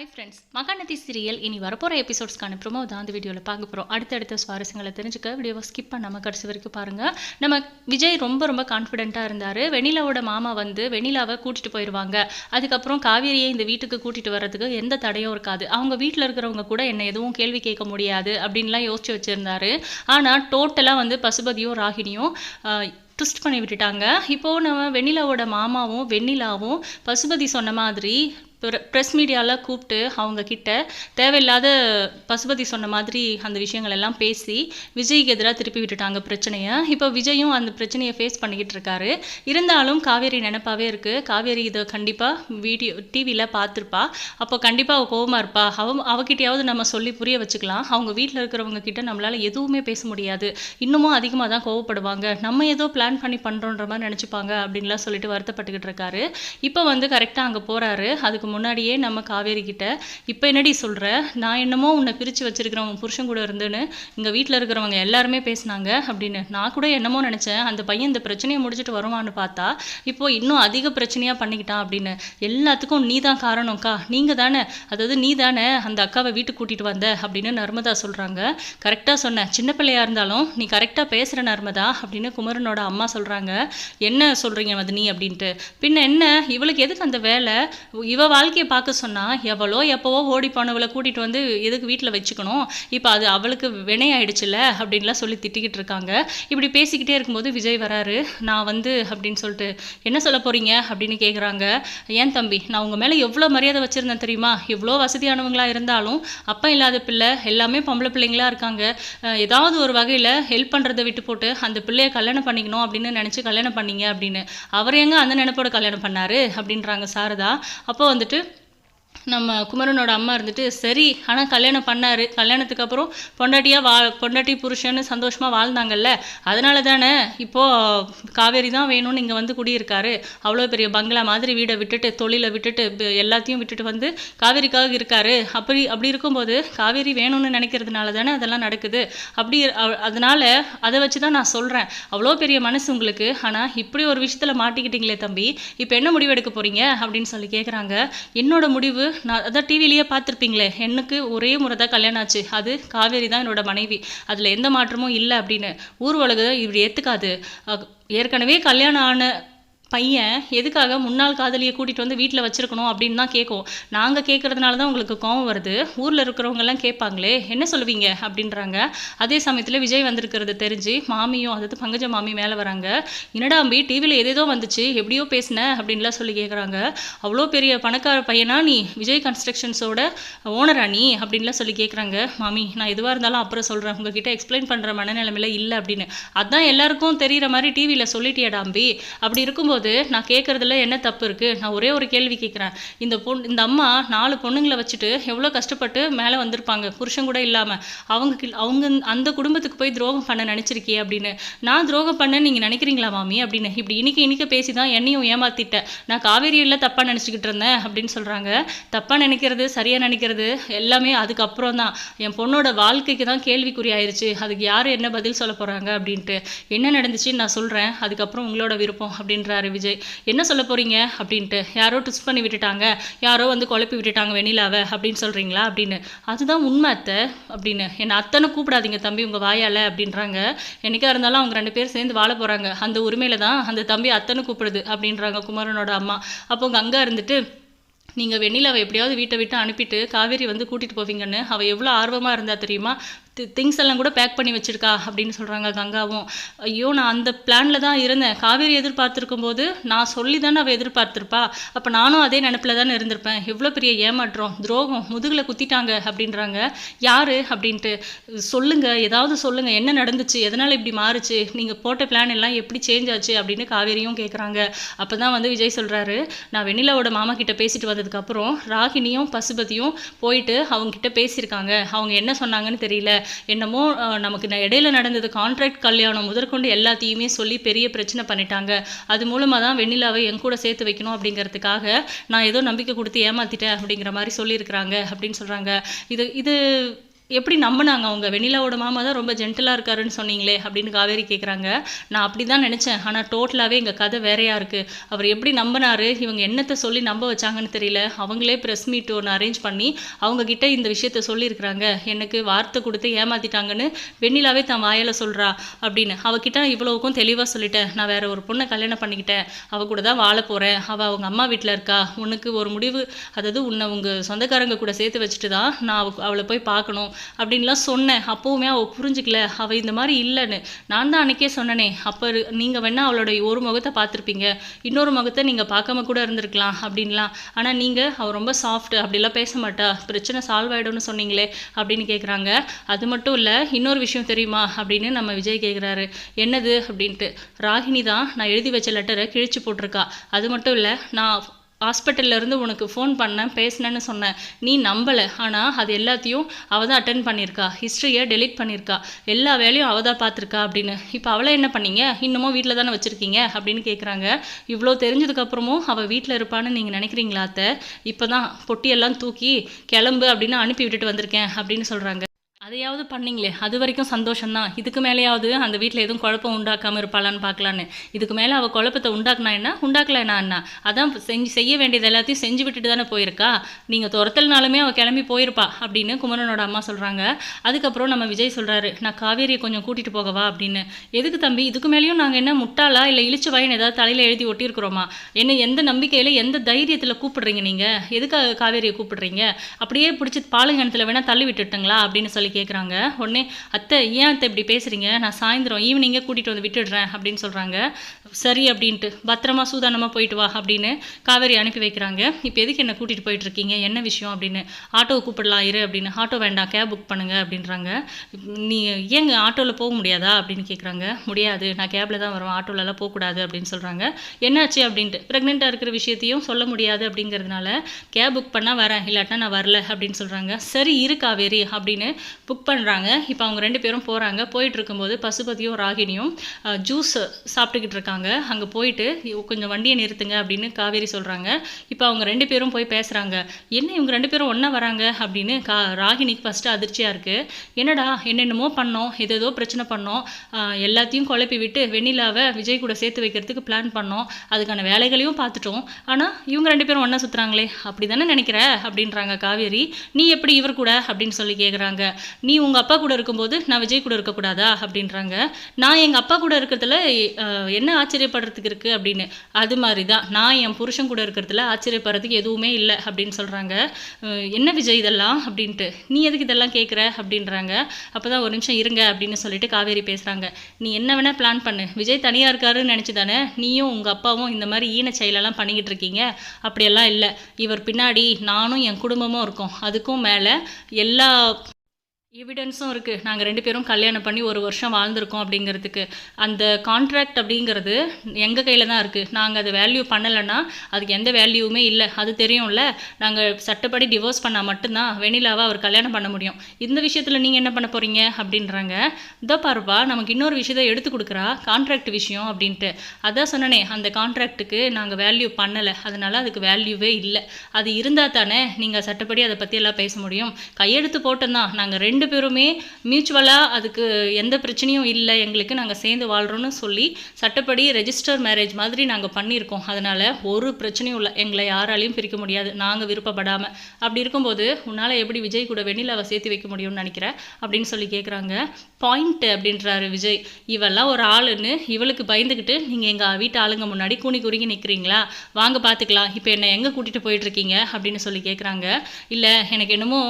Hi friends Mahanadi serial இனி வரப்போகிற எபிசோட்ஸ்க்கான promo தான் அந்த வீடியோவில் பார்க்க போகிறோம் அடுத்தடுத்த சுவாரஸ்யங்களை தெரிஞ்சுக்க வீடியோவை ஸ்கிப் பண்ணாமல் கடைசி வரைக்கும் பாருங்கள் நம்ம விஜய் ரொம்ப ரொம்ப கான்ஃபிடென்ட்டாக இருந்தார். வெண்ணிலாவோட மாமா வந்து வெண்ணிலாவை கூட்டிகிட்டு போயிடுவாங்க அதுக்கப்புறம் காவேரியை இந்த வீட்டுக்கு கூட்டிகிட்டு வர்றதுக்கு எந்த தடையும் இருக்காது. அவங்க வீட்டில் இருக்கிறவங்க கூட என்னை எதுவும் கேள்வி கேட்க முடியாது அப்படின்லாம் யோசிச்சு வச்சுருந்தாரு. ஆனால் டோட்டலாக வந்து பசுபதியும் ராகினியும் ட்விஸ்ட் பண்ணி விட்டுட்டாங்க. இப்போது நம்ம வெண்ணிலாவோட மாமாவும் வெண்ணிலாவும் பசுபதி சொன்ன மாதிரி ப்ரெஸ் மீடியாவில் கூப்பிட்டு அவங்கக்கிட்ட தேவையில்லாத பசுபதி சொன்ன மாதிரி அந்த விஷயங்கள் எல்லாம் பேசி விஜய்க்கு எதிராக திருப்பி விட்டுட்டாங்க பிரச்சனையை. இப்போ விஜயும் அந்த பிரச்சனையை ஃபேஸ் பண்ணிக்கிட்டு இருக்காரு. இருந்தாலும் காவேரி நினப்பாவே இருக்குது காவேரி இதை கண்டிப்பாக வீடியோ டிவியில் பார்த்துருப்பா. அப்போ கண்டிப்பாக அவள் கோவமாக இருப்பா. அவ அவகிட்டயாவது நம்ம சொல்லி புரிய வச்சுக்கலாம். அவங்க வீட்டில் இருக்கிறவங்க கிட்ட நம்மளால் எதுவுமே பேச முடியாது. இன்னமும் அதிகமாக தான் கோவப்படுவாங்க. நம்ம ஏதோ பிளான் பண்ணி பண்ணுறோன்ற மாதிரி நினச்சிப்பாங்க அப்படின்லாம் சொல்லிட்டு வருத்தப்பட்டுக்கிட்டு இருக்காரு. இப்போ வந்து கரெக்டாக அங்கே போகிறாரு அதுக்கு முன்னாடியே நம்ம காவேரி கிட்ட. இப்போ என்னடி சொல்கிற நான் என்னமோ உன்னை பிரித்து வச்சிருக்கிறவன் புருஷன் கூட இருந்துன்னு இங்கே வீட்டில் இருக்கிறவங்க எல்லாருமே பேசினாங்க அப்படின்னு. நான் கூட என்னமோ நினச்சேன் அந்த பையன் இந்த பிரச்சனையை முடிச்சுட்டு வருவான்னு பார்த்தா இப்போ இன்னும் அதிக பிரச்சனையாக பண்ணிக்கிட்டான் அப்படின்னு. எல்லாத்துக்கும் நீ தான் காரணம்க்கா. நீங்கள் தானே அதாவது நீ தானே அந்த அக்காவை வீட்டுக்கு கூட்டிகிட்டு வந்த அப்படின்னு நர்மதா சொல்கிறாங்க கரெக்டாக சொன்னேன் சின்ன பிள்ளையா இருந்தாலும் நீ கரெக்டாக பேசுகிற நர்மதா அப்படின்னு குமரனோட அம்மா சொல்கிறாங்க என்ன சொல்கிறீங்க மதினி அப்படின்ட்டு. பின்ன என்ன? இவளுக்கு எதுக்கு அந்த வேலை? இவ வாழ்க்கையை பார்க்க சொன்னால் எவ்வளோ எப்போவோ ஓடி போனவளை கூட்டிகிட்டு வந்து எதுக்கு வீட்டில் வச்சுக்கணும்? இப்போ அது அவளுக்கு வினையாயிடுச்சுல அப்படின்லாம் சொல்லி திட்டிக்கிட்டு இருக்காங்க. இப்படி பேசிக்கிட்டே இருக்கும்போது விஜய் வராரு. நான் வந்து அப்படின்னு சொல்லிட்டு என்ன சொல்ல போகிறீங்க அப்படின்னு கேட்குறாங்க ஏன் தம்பி? நான் உங்கள் மேலே எவ்வளோ மரியாதை வச்சுருந்தேன் தெரியுமா? எவ்வளோ வசதியானவங்களாக இருந்தாலும் அப்பா இல்லாத பிள்ளை எல்லாமே பொம்பளை பிள்ளைங்களா இருக்காங்க. ஏதாவது ஒரு வகையில் ஹெல்ப் பண்ணுறதை விட்டு போட்டு அந்த பிள்ளையை கல்யாணம் பண்ணிக்கணும் அப்படின்னு நினச்சி கல்யாணம் பண்ணீங்க அப்படின்னு. அவர் எங்க அந்த நினைப்போட கல்யாணம் பண்ணார்? அப்படின்றாங்க சாரதா. அப்போ வந்துட்டு bitte? நம்ம குமரனோட அம்மா இருந்துட்டு சரி ஆனால் கல்யாணம் பண்ணார். கல்யாணத்துக்கு அப்புறம் பொண்டாட்டியாக வா பொண்டாட்டி புருஷன்னு சந்தோஷமாக வாழ்ந்தாங்கல்ல. அதனால தானே இப்போது காவேரி தான் வேணும்னு இங்கே வந்து குடியிருக்காரு. அவ்வளோ பெரிய பங்களா மாதிரி வீடை விட்டுட்டு தொழிலை விட்டுட்டு எல்லாத்தையும் விட்டுட்டு வந்து காவேரிக்காக இருக்காரு. அப்படி அப்படி இருக்கும்போது காவேரி வேணும்னு நினைக்கிறதுனால தானே அதெல்லாம் நடக்குது. அப்படி அதனால் அதனால அதை வச்சு தான் நான் சொல்கிறேன் அவ்வளோ பெரிய மனசு உங்களுக்கு. ஆனால் இப்படி ஒரு விஷயத்தில் மாட்டிக்கிட்டீங்களே தம்பி. இப்போ என்ன முடிவு எடுக்க போகிறீங்க அப்படின்னு சொல்லி கேட்குறாங்க என்னோட முடிவு நான் அதான் டிவிலேயே பார்த்துருப்பீங்களே எனக்கு ஒரே முறை தான் கல்யாணம் ஆச்சு. அது காவேரி தான் என்னோட மனைவி. அதில் எந்த மாற்றமும் இல்லை அப்படின்னு ஊர் உலகம் இப்படி ஏற்றுக்காது ஏற்கனவே கல்யாணம் ஆன பையன் எதுக்காக முன்னாள் காதலியை கூட்டிகிட்டு வந்து வீட்டில் வச்சுருக்கணும் அப்படின்னு தான் கேட்கும். நாங்கள் கேட்குறதுனால தான் உங்களுக்கு கோவம் வருது. ஊரில் இருக்கிறவங்கெல்லாம் கேட்பாங்களே என்ன சொல்லுவீங்க? அப்படின்றாங்க. அதே சமயத்தில் விஜய் வந்திருக்கிறது தெரிஞ்சு மாமியும் அதாவது பங்கஜ மாமி மேலே வராங்க. என்னடா அம்பி டிவியில் எதேதோ வந்துச்சு எப்படியோ பேசின அப்படின்லாம் சொல்லி கேட்குறாங்க அவ்வளோ பெரிய பணக்கார பையனா நீ? விஜய் கன்ஸ்ட்ரக்ஷன்ஸோட ஓனரா நீ? அப்படின்லாம் சொல்லி கேட்குறாங்க மாமி நான் எதுவாக இருந்தாலும் அப்புறம் சொல்கிறேன் உங்ககிட்ட எக்ஸ்பிளைன் பண்ணுற மனநிலைமையில இல்லை அப்படின்னு. அதான் எல்லாருக்கும் தெரிகிற மாதிரி டிவியில் சொல்லிட்டியடா அம்பி. அப்படி இருக்கும்போது நான் கேட்குறதுல என்ன தப்பு இருக்குது நான் ஒரே ஒரு கேள்வி கேட்குறேன் இந்த பொண் இந்த அம்மா நாலு பொண்ணுங்களை வச்சுட்டு எவ்வளோ கஷ்டப்பட்டு மேலே வந்திருப்பாங்க? புருஷன் கூட இல்லாமல் அவங்க அவங்க அந்த குடும்பத்துக்கு போய் துரோகம் பண்ண நினச்சிருக்கியே அப்படின்னு. நான் துரோகம் பண்ண நீங்கள் நினைக்கிறீங்களா மாமி? அப்படின்னு. இப்படி இனிக்க இனிக்க பேசி தான் என்னையும் ஏமாத்திட்டேன். நான் காவேரியில் தப்பாக நினச்சிக்கிட்டு இருந்தேன் அப்படின்னு சொல்கிறாங்க தப்பாக நினைக்கிறது சரியாக நினைக்கிறது எல்லாமே அதுக்கப்புறம் தான். என் பொண்ணோட வாழ்க்கைக்கு தான் கேள்விக்குறி ஆயிடுச்சு அதுக்கு யார் என்ன பதில் சொல்ல போகிறாங்க அப்படின்ட்டு. என்ன நடந்துச்சுன்னு நான் சொல்கிறேன் அதுக்கப்புறம் உங்களோட விருப்பம் அப்படின்றாரு விஜய். என்ன சொல்ல போகிறீங்க அப்படின்ட்டு. யாரோ ட்விஸ்ட் பண்ணி விட்டுட்டாங்க. யாரோ வந்து குழப்பி விட்டுட்டாங்க வெண்ணிலாவை. அப்படின்னு சொல்கிறீங்களா அப்படின்னு. அதுதான் உண்மை அத்தை. அப்படின்னு. என்னை அத்தனை கூப்பிடாதீங்க தம்பி உங்கள் வாயால். அப்படின்றாங்க. என்னைக்கா இருந்தாலும் அவங்க ரெண்டு பேர் சேர்ந்து வாழ போகிறாங்க அந்த உரிமையில் தான் அந்த தம்பி அத்தனை கூப்பிடுது. அப்படின்றாங்க குமரனோட அம்மா. அப்போ கங்கா இருந்துட்டு நீங்கள் வெண்ணிலாவை எப்படியாவது வீட்டை விட்டு அனுப்பிட்டு காவேரி வந்து கூட்டிகிட்டு போவீங்கன்னு அவள் எவ்வளோ ஆர்வமாக இருந்தா தெரியுமா? திங்ஸ் எல்லாம் கூட பேக் பண்ணி வச்சுருக்கா அப்படின்னு சொல்கிறாங்க கங்காவும். ஐயோ நான் அந்த பிளானில் தான் இருந்தேன். காவேரி எதிர்பார்த்துருக்கும் போது நான் சொல்லி தானே அவள் எதிர்பார்த்திருப்பா. அப்போ நானும் அதே நினப்பில் தானே இருந்திருப்பேன். எவ்வளோ பெரிய ஏமாற்றம் துரோகம் முதுகில் குத்திட்டாங்க அப்படின்றாங்க. யார் அப்படின்ட்டு சொல்லுங்கள் ஏதாவது சொல்லுங்கள் என்ன நடந்துச்சு? எதனால் இப்படி மாறுச்சு? நீங்கள் போட்ட பிளான் எல்லாம் எப்படி சேஞ்ச் ஆச்சு? அப்படின்னு காவேரியும் கேட்குறாங்க அப்போ தான் வந்து விஜய் சொல்கிறாரு நான் வெண்ணிலாவோட மாமா கிட்ட பேசிட்டு வந்ததுக்கப்புறம் ராகினியும் பசுபதியும் போயிட்டு அவங்க கிட்டே பேசியிருக்காங்க. அவங்க என்ன சொன்னாங்கன்னு தெரியல. என்னமோ நமக்கு இடையில நடந்தது கான்ட்ராக்ட் கல்யாணம் முதற்கொண்டு எல்லாத்தையுமே சொல்லி பெரிய பிரச்சனை பண்ணிட்டாங்க. அது மூலமாக தான் வெண்ணிலாவை என் கூட சேர்த்து வைக்கணும் அப்படிங்கிறதுக்காக நான் ஏதோ நம்பிக்கை கொடுத்து ஏமாத்திட்டேன் அப்படிங்கிற மாதிரி சொல்லியிருக்கிறாங்க அப்படின்னு சொல்கிறாங்க இது இது எப்படி நம்பினாங்க? அவங்க வெண்ணிலாவோட மாமா தான் ரொம்ப ஜென்டலாக இருக்காருன்னு சொன்னீங்களே அப்படின்னு காவேரி கேட்குறாங்க நான் அப்படி தான் நினச்சேன். ஆனால் டோட்டலாகவே எங்கள் கதை வேறையாக இருக்குது அவர் எப்படி நம்பினாரு? இவங்க என்னத்தை சொல்லி நம்ப வச்சாங்கன்னு தெரியல. அவங்களே ப்ரெஸ் மீட் ஒன்று அரேஞ்ச் பண்ணி அவங்கக்கிட்ட இந்த விஷயத்த சொல்லியிருக்கிறாங்க. எனக்கு வார்த்தை கொடுத்து ஏமாத்திட்டாங்கன்னு வெண்ணிலாவே தன் வாயால் சொல்கிறா அப்படின்னு. அவகிட்ட நான் இவ்வளவுக்கும் தெளிவாக சொல்லிட்டேன். நான் வேற ஒரு பொண்ணை கல்யாணம் பண்ணிக்கிட்டேன். அவள் கூட தான் வாழ போகிறேன் அவள் அவங்க அம்மா வீட்டில் இருக்கா? உனக்கு ஒரு முடிவு அதாவது உன்னை உங்கள் சொந்தக்காரங்க கூட சேர்த்து வச்சுட்டு தான் நான் அவ அவளை போய் பார்க்கணும். அப்படின்லாம் சொன்னேன். அப்போவுமே அவள் புரிஞ்சுக்கல. அவள் இந்த மாதிரி இல்லைன்னு. நான் தான் அன்னைக்கே சொன்னனே. அப்போ நீங்கள் வேணால் அவளோட ஒரு முகத்தை பார்த்துருப்பீங்க. இன்னொரு முகத்தை நீங்கள் பார்க்காம கூட இருந்திருக்கலாம் அப்படின்லாம். ஆனால் நீங்கள் அவள் ரொம்ப சாஃப்ட் அப்படிலாம் பேச மாட்டா. பிரச்சனை சால்வ் ஆகிடும்னு சொன்னீங்களே அப்படின்னு கேட்குறாங்க அது மட்டும் இல்லை இன்னொரு விஷயம் தெரியுமா அப்படின்னு நம்ம விஜய் கேட்குறாரு என்னது? அப்படின்ட்டு. ராகினி தான் நான் எழுதி வச்ச லெட்டரை கிழிச்சு போட்டிருக்கா. அது மட்டும் இல்லை நான் ஹாஸ்பிட்டல்லேருந்து உனக்கு ஃபோன் பண்ணேன் பேசினேன்னு சொன்னேன். நீ நம்பலை. ஆனால் அது எல்லாத்தையும் அவள் தான் அட்டன் பண்ணியிருக்கா. ஹிஸ்ட்ரியை டெலீட் பண்ணியிருக்கா. எல்லா வேலையும் அவள் தான் பார்த்துருக்கா அப்படின்னு. இப்போ அவளை என்ன பண்ணீங்க? இன்னமும் வீட்டில் தானே வச்சுருக்கீங்க? அப்படின்னு கேட்குறாங்க இவ்வளோ தெரிஞ்சதுக்கப்புறமும் அவள் வீட்டில் இருப்பான்னு நீங்கள் நினைக்கிறீங்களா அத்தை? இப்போ தான் பொட்டியெல்லாம் தூக்கி கிளம்பு அப்படின்னு அனுப்பி விட்டுட்டு வந்திருக்கேன் அப்படின்னு சொல்கிறாங்க அதையாவது பண்ணீங்களே அது வரைக்கும் சந்தோஷம்தான். இதுக்கு மேலேயாவது அந்த வீட்டில் எதுவும் குழப்பம் உண்டாக்காமல் இருப்பாளான்னு பார்க்கலான்னு. இதுக்கு மேலே அவள் குழப்பத்தை உண்டாக்குனா என்ன? உண்டாக்கலைன்னா என்ன? அதான் செஞ்சு செய்ய வேண்டியது எல்லாத்தையும் செஞ்சு விட்டுட்டு தானே போயிருக்கா? நீங்கள் துரத்தல்னாலுமே அவள் கிளம்பி போயிருப்பா அப்படின்னு குமரனோட அம்மா சொல்கிறாங்க அதுக்கப்புறம் நம்ம விஜய் சொல்கிறாரு நான் காவேரியை கொஞ்சம் கூட்டிகிட்டு போகவா அப்படின்னு. எதுக்கு தம்பி? இதுக்கு மேலேயும் நாங்கள் என்ன முட்டாளா? இல்லை இழிச்சு வயன் ஏதாவது தலையில் எழுதி ஒட்டியிருக்கிறோமா? என்ன எந்த நம்பிக்கையில் எந்த தைரியத்தில் கூப்பிடுறீங்க நீங்கள் எதுக்காக காவேரியை கூப்பிடுறீங்க? அப்படியே பிடிச்சி பாலுங்கணத்தில் வேணால் தள்ளி விட்டுட்டுங்களா? அப்படின்னு சொல்லி கேட்குறாங்க உடனே அத்தை ஏன் அத்தை இப்படி பேசுகிறீங்க நான் சாயந்தரம் ஈவினிங்கே கூட்டிகிட்டு வந்து விட்டுடுறேன் அப்படின்னு சொல்கிறாங்க சரி அப்படின்ட்டு பத்திரமா சூதானமாக போயிட்டு வா அப்படின்னு காவேரி அனுப்பி வைக்கிறாங்க. இப்போ எதுக்கு என்ன கூட்டிகிட்டு போயிட்டுருக்கீங்க என்ன விஷயம்? அப்படின்னு ஆட்டோவை கூப்பிடலாம் இரு அப்படின்னு ஆட்டோ வேண்டாம் கேப் புக் பண்ணுங்க அப்படின்றாங்க. நீ ஏங்க ஆட்டோவில் போக முடியாதா? அப்படின்னு கேட்குறாங்க முடியாது நான் கேபில் தான் வருவேன் ஆட்டோலலாம் போகக்கூடாது அப்படின்னு சொல்கிறாங்க என்னாச்சு? அப்படின்ட்டு ப்ரெக்னெண்ட்டாக இருக்கிற விஷயத்தையும் சொல்ல முடியாது அப்படிங்கிறதுனால கேப் புக் பண்ணால் வரேன் இல்லாட்டினா நான் வரல அப்படின்னு சொல்கிறாங்க சரி இரு காவேரி அப்படின்னு புக் பண்ணுறாங்க இப்போ அவங்க ரெண்டு பேரும் போகிறாங்க போயிட்டு இருக்கும்போது பசுபதியும் ராகினியும் ஜூஸ் சாப்பிட்டுக்கிட்டு இருக்காங்க. அங்கே போயிட்டு கொஞ்சம் வண்டியை நிறுத்துங்க அப்படின்னு காவேரி சொல்கிறாங்க இப்போ அவங்க ரெண்டு பேரும் போய் பேசுகிறாங்க என்ன இவங்க ரெண்டு பேரும் ஒன்றா வராங்க? அப்படின்னு கா ராகினிக்கு ஃபஸ்ட்டு அதிர்ச்சியாக இருக்குது என்னடா என்னென்னமோ பண்ணோம். ஏதேதோ பிரச்சனை பண்ணோம். எல்லாத்தையும் குழப்பி விட்டு வெண்ணிலாவை விஜய் கூட சேர்த்து வைக்கிறதுக்கு பிளான் பண்ணோம். அதுக்கான வேலைகளையும் பார்த்துட்டோம். ஆனால் இவங்க ரெண்டு பேரும் ஒன்றா சுற்றுறாங்களே அப்படி தானே நினைக்கிற? அப்படின்றாங்க காவேரி. நீ எப்படி இவர் கூட? அப்படின்னு சொல்லி கேட்குறாங்க நீ உங்கள் அப்பா கூட இருக்கும்போது நான் விஜய் கூட இருக்கக்கூடாதா அப்படின்றாங்க. நான் எங்கள் அப்பா கூட இருக்கிறதுல என்ன ஆச்சரியப்படுறதுக்கு இருக்குது அப்படின்னு. அது மாதிரி தான் நான் என் புருஷன் கூட இருக்கிறதுல ஆச்சரியப்படுறதுக்கு எதுவுமே இல்லை அப்படின்னு சொல்கிறாங்க என்ன விஜய் இதெல்லாம்? அப்படின்ட்டு. நீ எதுக்கு இதெல்லாம் கேட்குற அப்படின்றாங்க. அப்போ தான் ஒரு நிமிஷம் இருங்க அப்படின்னு சொல்லிட்டு காவேரி பேசுகிறாங்க நீ என்ன வேணால் பிளான் பண்ணு. விஜய் தனியாக இருக்காருன்னு நினச்சி தானே நீயும் உங்கள் அப்பாவும் இந்த மாதிரி ஈன செயலெல்லாம் பண்ணிக்கிட்டு இருக்கீங்க? அப்படியெல்லாம் இல்லை. இவர் பின்னாடி நானும் என் குடும்பமும் இருக்கோம். அதுக்கும் மேலே எல்லா எவிடன்ஸும் இருக்குது நாங்கள் ரெண்டு பேரும் கல்யாணம் பண்ணி ஒரு வருஷம் வாழ்ந்திருக்கோம் அப்படிங்கிறதுக்கு. அந்த கான்ட்ராக்ட் அப்படிங்கிறது எங்கள் கையில் தான் இருக்குது நாங்கள் அதை வேல்யூ பண்ணலைன்னா அதுக்கு எந்த வேல்யூவுமே இல்லை. அது தெரியும்ல. நாங்கள் சட்டப்படி டிவோர்ஸ் பண்ணால் மட்டும்தான் வெண்ணிலாவை அவர் கல்யாணம் பண்ண முடியும். இந்த விஷயத்தில் நீங்கள் என்ன பண்ண போகிறீங்க அப்படின்றாங்க. இதோ பாருப்பா நமக்கு இன்னொரு விஷயத்தை எடுத்து கொடுக்குறா. கான்ட்ராக்ட் விஷயம் அப்படின்ட்டு. அதான் சொன்னனே அந்த கான்ட்ராக்ட்டுக்கு நாங்கள் வேல்யூ பண்ணலை. அதனால் அதுக்கு வேல்யூவே இல்லை. அது இருந்தால் தானே நீங்கள் சட்டப்படி அதை பற்றி எல்லாம் பேச முடியும். கையெழுத்து போட்டோம்னா நாங்கள் ரெண்டு ரெண்டு பேருமே மியூச்சுவலாக அதுக்கு எந்த பிரச்சனையும் இல்லை எங்களுக்கு நாங்கள் சேர்ந்து வாழ்கிறோன்னு சொல்லி சட்டப்படி ரெஜிஸ்டர் மேரேஜ் மாதிரி நாங்கள் பண்ணியிருக்கோம். அதனால் ஒரு பிரச்சனையும் இல்லை. எங்களை யாராலையும் பிரிக்க முடியாது. நாங்கள் விருப்பப்படாமல் அப்படி இருக்கும்போது உன்னால் எப்படி விஜய் கூட வெண்ணிலாவை சேர்த்து வைக்க முடியும்னு நினைக்கிறேன் அப்படின்னு சொல்லி கேட்குறாங்க பாயிண்ட்டு அப்படின்றாரு விஜய். இவெல்லாம் ஒரு ஆளுன்னு இவளுக்கு பயந்துக்கிட்டு நீங்கள் எங்கள் வீட்டு ஆளுங்க முன்னாடி கூணி குறுகி நிற்கிறீங்களா வாங்க பார்த்துக்கலாம் இப்போ என்னை எங்கே கூட்டிகிட்டு போயிட்டுருக்கீங்க? அப்படின்னு சொல்லி கேட்குறாங்க இல்லை எனக்கு என்னமோ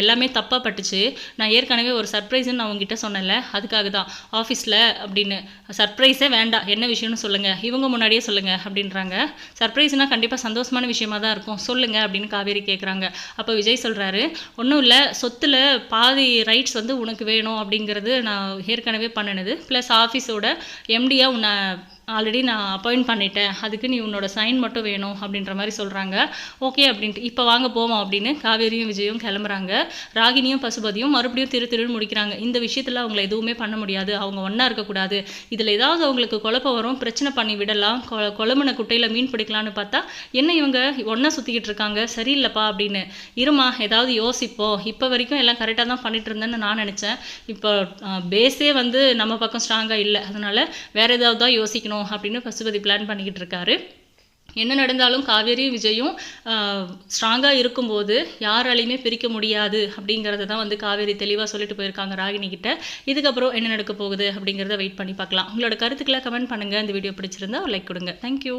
எல்லாமே தப்பாக பட்டுச்சு. நான் ஏற்கனவே ஒரு சர்ப்ரைஸ்ன்னு நான் உங்ககிட்ட சொன்னேன்ல அதுக்காக தான். ஆஃபீஸில் அப்படின்னு. சர்ப்ரைஸே வேண்டாம். என்ன விஷயம்னு சொல்லுங்கள் இவங்க முன்னாடியே சொல்லுங்கள் அப்படின்றாங்க. சர்ப்ரைஸ்னால் கண்டிப்பாக சந்தோஷமான விஷயமா தான் இருக்கும். சொல்லுங்கள் அப்படின்னு காவேரி கேட்குறாங்க அப்போ விஜய் சொல்கிறாரு ஒன்றும் இல்லை. சொத்தில் பாதி ரைட்ஸ் வந்து உனக்கு வேணும் அப்படிங்கிறது நான் ஏற்கனவே பண்ணினது. ப்ளஸ் ஆஃபீஸோட எம்டியாக உன்னை ஆல்ரெடி நான் அப்பாயிண்ட் பண்ணிட்டேன். அதுக்கு நீ உன்னோட சைன் மட்டும் வேணும் அப்படின்ற மாதிரி சொல்கிறாங்க ஓகே அப்படின்ட்டு. இப்போ வாங்க போவோம் அப்படின்னு காவேரியும் விஜயும் கிளம்புறாங்க. ராகினியும் பசுபதியும் மறுபடியும் திரு திருன்னு முடிக்கிறாங்க. இந்த விஷயத்தில் அவங்கள எதுவுமே பண்ண முடியாது. அவங்க ஒன்றா இருக்கக்கூடாது. இதில் ஏதாவது அவங்களுக்கு குழப்பம் வரும் பிரச்சனை பண்ணி விடலாம். கொ குழம்புன குட்டையில் மீன் பிடிக்கலான்னு பார்த்தா என்ன இவங்க? ஒன்றா சுற்றிக்கிட்டு இருக்காங்க. சரியில்லைப்பா அப்படின்னு. இருமா ஏதாவது யோசிப்போம் இப்போ வரைக்கும் எல்லாம் கரெக்டாக தான் பண்ணிட்டு இருந்தேன்னு நான் நினச்சேன். இப்போ பேஸே வந்து நம்ம பக்கம் ஸ்ட்ராங்காக இல்லை. அதனால் வேறு ஏதாவது தான் யோசிக்கணும். அப்படின்னு பசுபதி பிளான் பண்ணிக்கிட்டு இருக்காரு. என்ன நடந்தாலும் காவேரியும் விஜயும் ஸ்ட்ராங்காக இருக்கும்போது யாராலையுமே பிரிக்க முடியாது அப்படிங்கிறத தான் வந்து காவேரி தெளிவாக சொல்லிட்டு போயிருக்காங்க ராகினி கிட்ட. இதுக்கப்புறம் என்ன நடக்க போகுது அப்படிங்கிறத வெயிட் பண்ணி பார்க்கலாம். உங்களோட கருத்துக்களை கமெண்ட் பண்ணுங்கள் இந்த வீடியோ பிடிச்சிருந்தா லைக் கொடுங்க. தேங்க்யூ